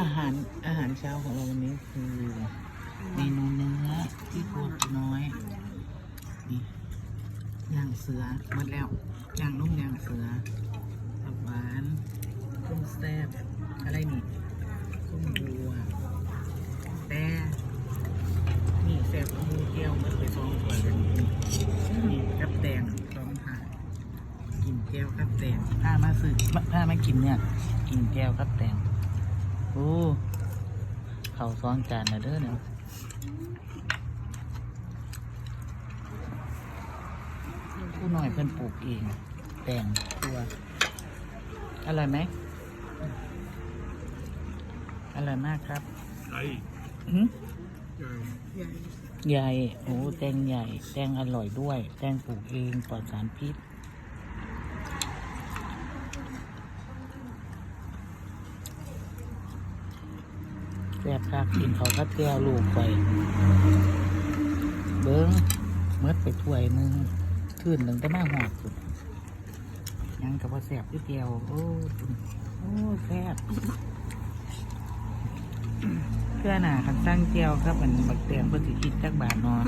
อาหารอาหารเช้าของเราวันนี้คือเมนูเนื้อที่ครัวน้อยนี่ย่างเสือหมดแล้วย่างนุ่มย่างเสือผักหวานต้มแซ่บอะไรนี่ต้มบัวแต่นี่แซ่บกว่าหมูเกี๊ยวมันไปสองถ้วยเลยนี่กับแดงสองถาดกินแก้วกับแดงถ้ามาซื้อถ้ามากินเนี่ย กินแก้วกับแดงโอ้เขาวซ้อนจานนะเด้อเนี่ยผู้หน่อยเพิ่นปลูกเองแต่งตัวอร่อยไหมอร่อยมากครับไอ้อื้อใหญ่ใหญ่ โอ้ แตงใหญ่ แตงอร่อยด้วย แตงปลูกเองปลอดสารพิษ แซ่บคักกินเขาวก็เตี้ยวลูกไปเบิ้งเมื่อไปถ้วยหนึงขึ้นหนึ่งแต่มาหอดสุดยังกับว่าแซ่บที่เดียวโอ้โอ้แซ่บเพื่อหนาคันสร้างเจียวครับมันบักเตียงเพื่อสิคิดจักบาทนอน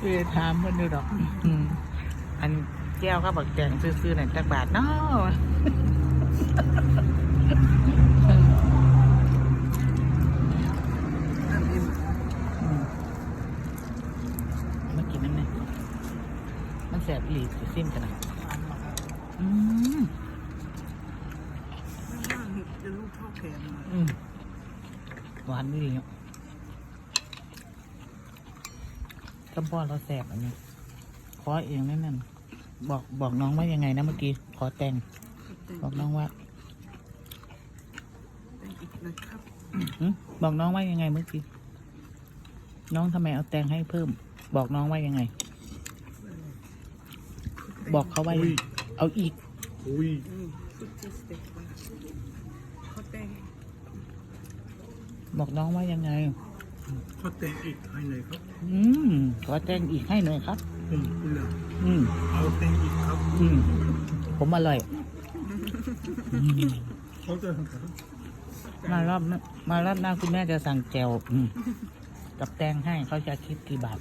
เออถามเพื่อนดูดอกอันเจียวครับบักเตียงซื้อๆหน่อยจักบาทเนาะน้อ มอืมมันกินนั่นไงมันแสบอีหลีสิซิมกันนะอืมน้ำมันจะลูกเท่าแขนอืมหวานไม่ดีเนาะก็ป้อเราแสบอันนี้ขอเองนั่นนั่นบอกบอกน้องว่ายังไงนะเมื่อกี้ ขอแต่ง บอกน้องว่าแต่งอีกนะครับหึบอกน้องว่ายังไงเมื่อกี้น้องทำไมเอาแตงให้เพิ่ม บอกน้องว่ายังไง บอกเขาว่ายังไงเอาอีก อุ้ยสุดที่สเต็ปว่าเขาแต่งบอกน้องว่ายังไงเขาแต่งอีกให้เลยครับอืมขอแตงอีกให้หน่อยครับผมเหลืออืมเอาแต่งอีกครับ อืมผมอร่อยอืม เขาจะมารอบมารอบหน้าคุณแม่จะสั่งแจวกับแตงให้เขาจะคิดกี่บาท